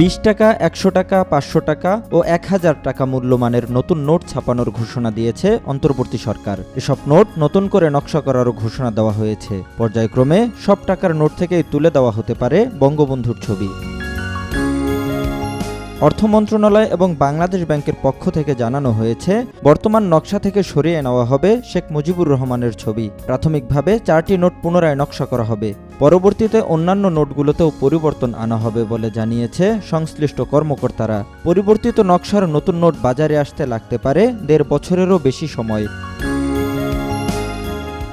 বিশ টাকা, একশো টাকা, পাঁচশো টাকা ও এক হাজার টাকা মূল্যমানের নতুন নোট ছাপানোর ঘোষণা দিয়েছে অন্তর্বর্তী সরকার। এসব নোট নতুন করে নকশা করারও ঘোষণা দেওয়া হয়েছে। পর্যায়ক্রমে সব টাকার নোট থেকেই তুলে দেওয়া হতে পারে বঙ্গবন্ধুর ছবি। অর্থ মন্ত্রণালয় এবং বাংলাদেশ ব্যাংকের পক্ষ থেকে জানানো হয়েছে, বর্তমান নকশা থেকে সরিয়ে নেওয়া হবে শেখ মুজিবুর রহমানের ছবি। প্রাথমিকভাবে চারটি নোট পুনরায় নকশা করা হবে। পরবর্তীতে অন্যান্য নোটগুলোতেও পরিবর্তন আনা হবে বলে জানিয়েছে সংশ্লিষ্ট কর্মকর্তারা। পরিবর্তিত নকশার নতুন নোট বাজারে আসতে লাগতে পারে, দেড় বছরেরও বেশি সময়।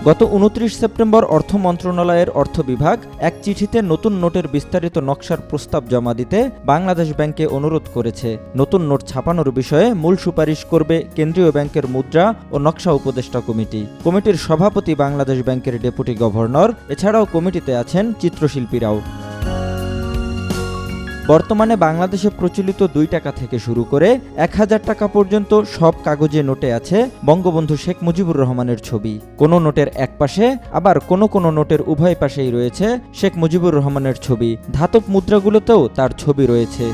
গত উনত্রিশ সেপ্টেম্বর অর্থ মন্ত্রণালয়ের অর্থ বিভাগ এক চিঠিতে নতুন নোটের বিস্তারিত নকশার প্রস্তাব জমা দিতে বাংলাদেশ ব্যাংকে অনুরোধ করেছে। নতুন নোট ছাপানোর বিষয়ে মূল সুপারিশ করবে কেন্দ্রীয় ব্যাংকের মুদ্রা ও নকশা উপদেষ্টা কমিটি। কমিটির সভাপতি বাংলাদেশ ব্যাংকের ডেপুটি গভর্নর, এছাড়াও কমিটিতে আছেন চিত্রশিল্পীরাও বর্তমানে বাংলাদেশে প্রচলিত দুই টাকা থেকে শুরু করে এক হাজার টাকা পর্যন্ত সব কাগজে নোটে আছে বঙ্গবন্ধু শেখ মুজিবুর রহমানের ছবি। কোনো নোটের এক পাশে, আবার কোনো কোনো নোটের উভয় পাশেই রয়েছে শেখ মুজিবুর রহমানের ছবি। ধাতব মুদ্রাগুলোতেও তার ছবি রয়েছে।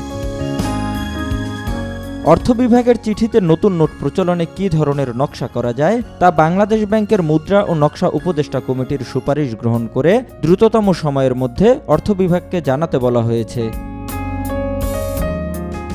অর্থ বিভাগের চিঠিতে নতুন নোট প্রচলনে কী ধরনের নকশা করা যায় তা বাংলাদেশ ব্যাংকের মুদ্রা ও নকশা উপদেষ্টা কমিটির সুপারিশ গ্রহণ করে দ্রুততম সময়ের মধ্যে অর্থ বিভাগকে জানাতে বলা হয়েছে।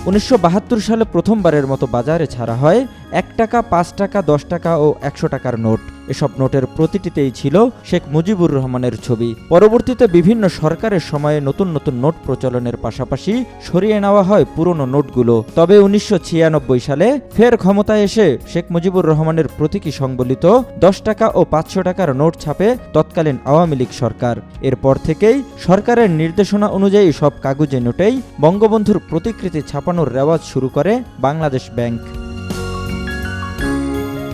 উনিশশো বাহাত্তর সালে প্রথমবারের মতো বাজারে ছাড়া হয় এক টাকা, পাঁচ টাকা, দশ টাকা ও একশো টাকার নোট। এসব নোটের প্রতিটিতেই ছিল শেখ মুজিবুর রহমানের ছবি। পরবর্তীতে বিভিন্ন সরকারের সময়ে নতুন নতুন নোট প্রচলনের পাশাপাশি সরিয়ে নেওয়া হয় পুরনো নোটগুলো। তবে উনিশশো ছিয়ানব্বই সালে ফের ক্ষমতায় এসে শেখ মুজিবুর রহমানের প্রতীকী সংবলিত দশ টাকা ও পাঁচশো টাকার নোট ছাপে তৎকালীন আওয়ামী লীগ সরকার। এরপর থেকেই সরকারের নির্দেশনা অনুযায়ী সব কাগজে নোটেই বঙ্গবন্ধুর প্রতিকৃতি ছাপানোর রেওয়াজ শুরু করে বাংলাদেশ ব্যাংক।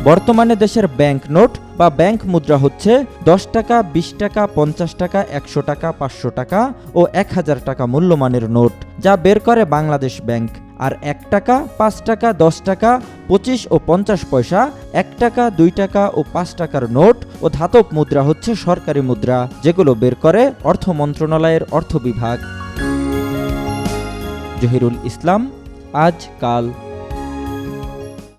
বর্তমানে দেশের ব্যাংক নোট বা ব্যাংক মুদ্রা হচ্ছে দশ টাকা, বিশ টাকা, পঞ্চাশ টাকা, একশো টাকা, পাঁচশো টাকা ও এক হাজার টাকা মূল্যমানের নোট, যা বের করে বাংলাদেশ ব্যাংক। আর এক টাকা, পাঁচ টাকা, দশ টাকা, পঁচিশ ও পঞ্চাশ পয়সা, এক টাকা, দুই টাকা ও পাঁচ টাকার নোট ও ধাতব মুদ্রা হচ্ছে সরকারি মুদ্রা, যেগুলো বের করে অর্থ মন্ত্রণালয়ের অর্থ বিভাগ। জহিরুল ইসলাম আজ কাল